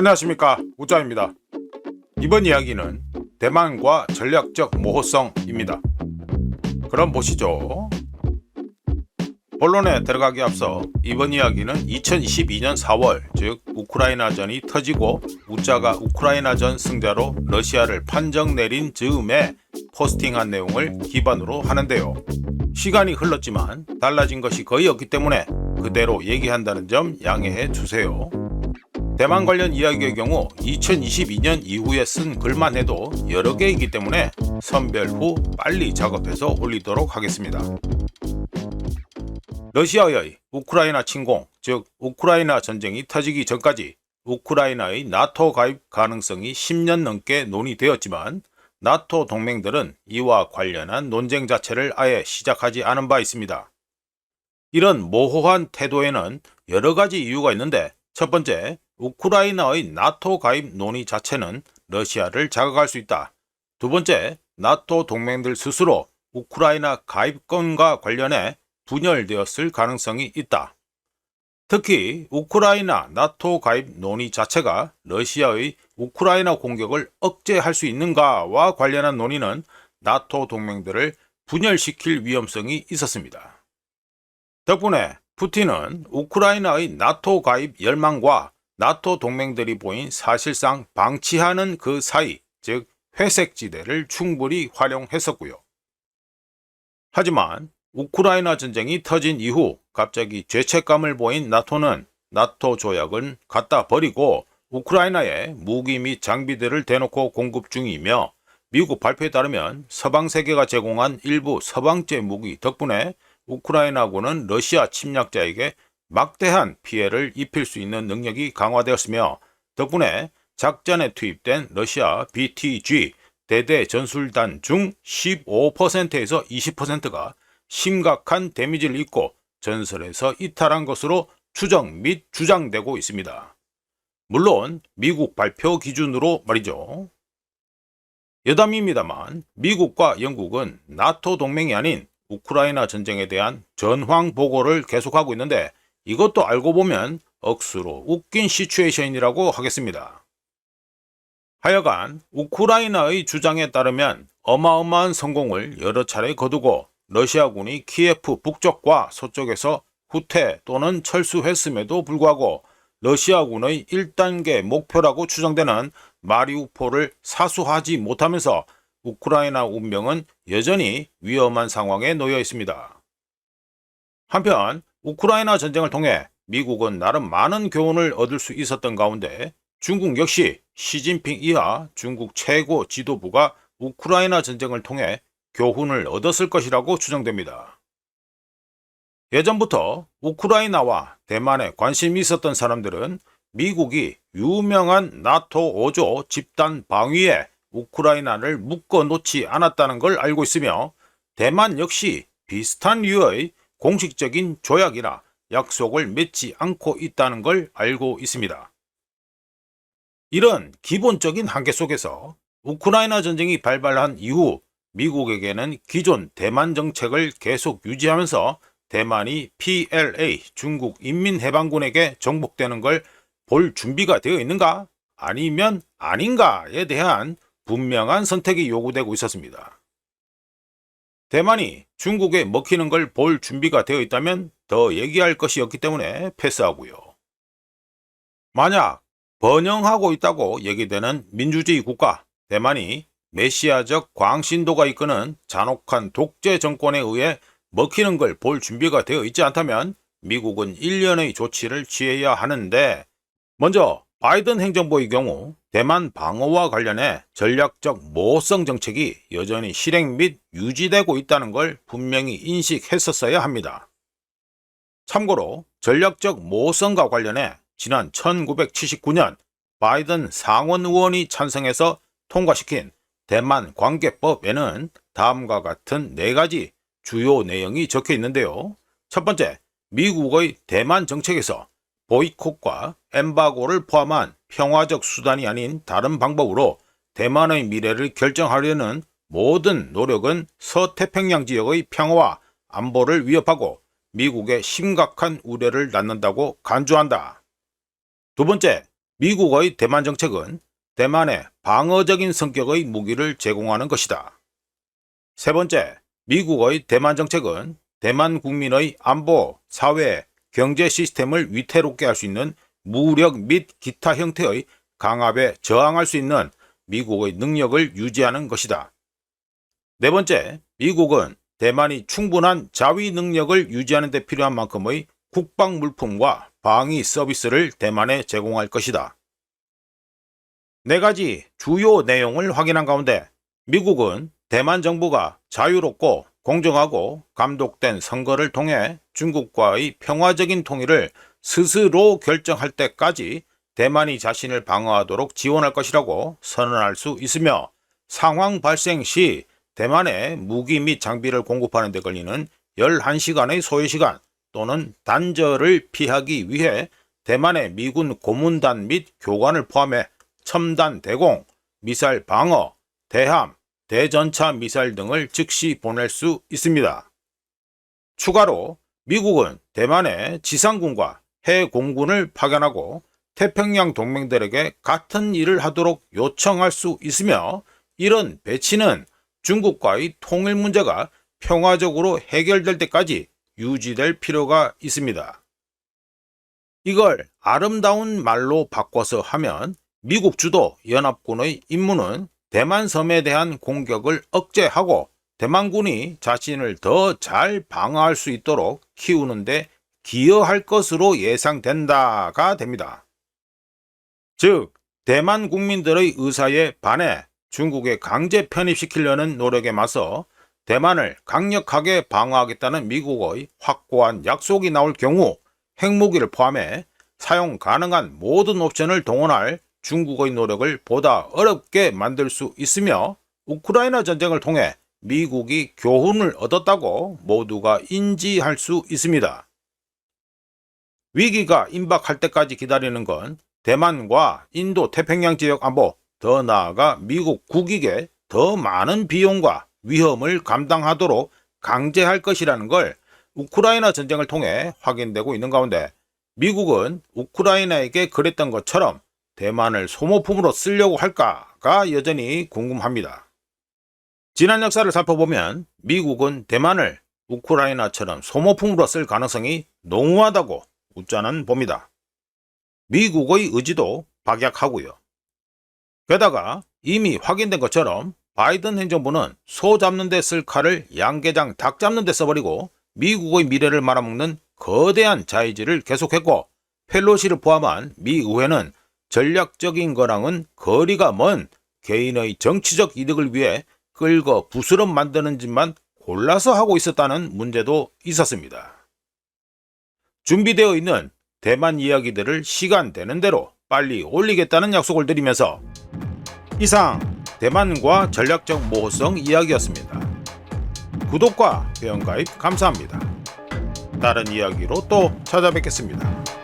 안녕하십니까 우짜입니다. 이번 이야기는 대만과 전략적 모호성입니다. 그럼 보시죠. 본론에 들어가기 앞서 이번 이야기는 2022년 4월 즉 우크라이나전이 터지고 우짜가 우크라이나전 승자로 러시아를 판정 내린 즈음에 포스팅한 내용을 기반으로 하는데요. 시간이 흘렀지만 달라진 것이 거의 없기 때문에 그대로 얘기한다는 점 양해해 주세요. 대만 관련 이야기의 경우 2022년 이후에 쓴 글만 해도 여러 개이기 때문에 선별 후 빨리 작업해서 올리도록 하겠습니다. 러시아의 우크라이나 침공, 즉 우크라이나 전쟁이 터지기 전까지 우크라이나의 나토 가입 가능성이 10년 넘게 논의되었지만 나토 동맹들은 이와 관련한 논쟁 자체를 아예 시작하지 않은 바 있습니다. 이런 모호한 태도에는 여러 가지 이유가 있는데 첫 번째, 우크라이나의 나토 가입 논의 자체는 러시아를 자극할 수 있다. 두 번째, 나토 동맹들 스스로 우크라이나 가입권과 관련해 분열되었을 가능성이 있다. 특히 우크라이나 나토 가입 논의 자체가 러시아의 우크라이나 공격을 억제할 수 있는가와 관련한 논의는 나토 동맹들을 분열시킬 위험성이 있었습니다. 덕분에 푸틴은 우크라이나의 나토 가입 열망과 나토 동맹들이 보인 사실상 방치하는 그 사이, 즉 회색지대를 충분히 활용했었고요. 하지만 우크라이나 전쟁이 터진 이후 갑자기 죄책감을 보인 나토는 나토 조약은 갖다 버리고 우크라이나에 무기 및 장비들을 대놓고 공급 중이며 미국 발표에 따르면 서방 세계가 제공한 일부 서방제 무기 덕분에 우크라이나군은 러시아 침략자에게 막대한 피해를 입힐 수 있는 능력이 강화되었으며 덕분에 작전에 투입된 러시아 BTG 대대 전술단 중 15%에서 20%가 심각한 데미지를 입고 전설에서 이탈한 것으로 추정 및 주장되고 있습니다. 물론 미국 발표 기준으로 말이죠. 여담입니다만 미국과 영국은 나토 동맹이 아닌 우크라이나 전쟁에 대한 전황 보고를 계속하고 있는데 이것도 알고 보면 억수로 웃긴 시츄에이션이라고 하겠습니다. 하여간 우크라이나의 주장에 따르면 어마어마한 성공을 여러 차례 거두고 러시아군이 키예프 북쪽과 서쪽에서 후퇴 또는 철수했음에도 불구하고 러시아군의 1단계 목표라고 추정되는 마리우폴을 사수하지 못하면서 우크라이나 운명은 여전히 위험한 상황에 놓여 있습니다. 한편 우크라이나 전쟁을 통해 미국은 나름 많은 교훈을 얻을 수 있었던 가운데 중국 역시 시진핑 이하 중국 최고 지도부가 우크라이나 전쟁을 통해 교훈을 얻었을 것이라고 추정됩니다. 예전부터 우크라이나와 대만에 관심이 있었던 사람들은 미국이 유명한 나토 5조 집단 방위에 우크라이나를 묶어 놓지 않았다는 걸 알고 있으며 대만 역시 비슷한 류의 공식적인 조약이나 약속을 맺지 않고 있다는 걸 알고 있습니다. 이런 기본적인 한계 속에서 우크라이나 전쟁이 발발한 이후 미국에게는 기존 대만 정책을 계속 유지하면서 대만이 PLA 중국 인민해방군에게 정복되는 걸 볼 준비가 되어 있는가 아니면 아닌가에 대한 분명한 선택이 요구되고 있었습니다. 대만이 중국에 먹히는 걸 볼 준비가 되어 있다면 더 얘기할 것이 없기 때문에 패스하고요. 만약 번영하고 있다고 얘기되는 민주주의 국가 대만이 메시아적 광신도가 이끄는 잔혹한 독재 정권에 의해 먹히는 걸 볼 준비가 되어 있지 않다면 미국은 일련의 조치를 취해야 하는데 먼저 바이든 행정부의 경우 대만 방어와 관련해 전략적 모호성 정책이 여전히 실행 및 유지되고 있다는 걸 분명히 인식했었어야 합니다. 참고로 전략적 모호성과 관련해 지난 1979년 바이든 상원 의원이 찬성해서 통과시킨 대만 관계법에는 다음과 같은 네 가지 주요 내용이 적혀 있는데요. 첫 번째, 미국의 대만 정책에서 보이콧과 엠바고를 포함한 평화적 수단이 아닌 다른 방법으로 대만의 미래를 결정하려는 모든 노력은 서태평양 지역의 평화와 안보를 위협하고 미국에 심각한 우려를 낳는다고 간주한다. 두 번째, 미국의 대만 정책은 대만에 방어적인 성격의 무기를 제공하는 것이다. 세 번째, 미국의 대만 정책은 대만 국민의 안보, 사회, 경제 시스템을 위태롭게 할 수 있는 무력 및 기타 형태의 강압에 저항할 수 있는 미국의 능력을 유지하는 것이다. 네 번째, 미국은 대만이 충분한 자위 능력을 유지하는 데 필요한 만큼의 국방 물품과 방위 서비스를 대만에 제공할 것이다. 네 가지 주요 내용을 확인한 가운데 미국은 대만 정부가 자유롭고 공정하고 감독된 선거를 통해 중국과의 평화적인 통일을 스스로 결정할 때까지 대만이 자신을 방어하도록 지원할 것이라고 선언할 수 있으며 상황 발생 시 대만에 무기 및 장비를 공급하는 데 걸리는 11시간의 소요시간 또는 단절을 피하기 위해 대만의 미군 고문단 및 교관을 포함해 첨단 대공, 미사일 방어, 대함, 대전차 미사일 등을 즉시 보낼 수 있습니다. 추가로 미국은 대만에 지상군과 해공군을 파견하고 태평양 동맹들에게 같은 일을 하도록 요청할 수 있으며 이런 배치는 중국과의 통일 문제가 평화적으로 해결될 때까지 유지될 필요가 있습니다. 이걸 아름다운 말로 바꿔서 하면 미국 주도 연합군의 임무는 대만 섬에 대한 공격을 억제하고 대만군이 자신을 더 잘 방어할 수 있도록 키우는데 기여할 것으로 예상된다가 됩니다. 즉, 대만 국민들의 의사에 반해 중국에 강제 편입시키려는 노력에 맞서 대만을 강력하게 방어하겠다는 미국의 확고한 약속이 나올 경우 핵무기를 포함해 사용 가능한 모든 옵션을 동원할 중국의 노력을 보다 어렵게 만들 수 있으며 우크라이나 전쟁을 통해 미국이 교훈을 얻었다고 모두가 인지할 수 있습니다. 위기가 임박할 때까지 기다리는 건 대만과 인도 태평양 지역 안보, 더 나아가 미국 국익에 더 많은 비용과 위험을 감당하도록 강제할 것이라는 걸 우크라이나 전쟁을 통해 확인되고 있는 가운데 미국은 우크라이나에게 그랬던 것처럼 대만을 소모품으로 쓰려고 할까가 여전히 궁금합니다. 지난 역사를 살펴보면 미국은 대만을 우크라이나처럼 소모품으로 쓸 가능성이 농후하다고 웃자는 봅니다. 미국의 의지도 박약하고요. 게다가 이미 확인된 것처럼 바이든 행정부는 소 잡는 데 쓸 칼을 양계장 닭 잡는 데 써버리고 미국의 미래를 말아먹는 거대한 자의지를 계속했고 펠로시를 포함한 미 의회는 전략적인 거랑은 거리가 먼 개인의 정치적 이득을 위해 끌고 부스럼 만드는 짓만 골라서 하고 있었다는 문제도 있었습니다. 준비되어 있는 대만 이야기들을 시간 되는 대로 빨리 올리겠다는 약속을 드리면서 이상 대만과 전략적 모호성 이야기였습니다. 구독과 회원가입 감사합니다. 다른 이야기로 또 찾아뵙겠습니다.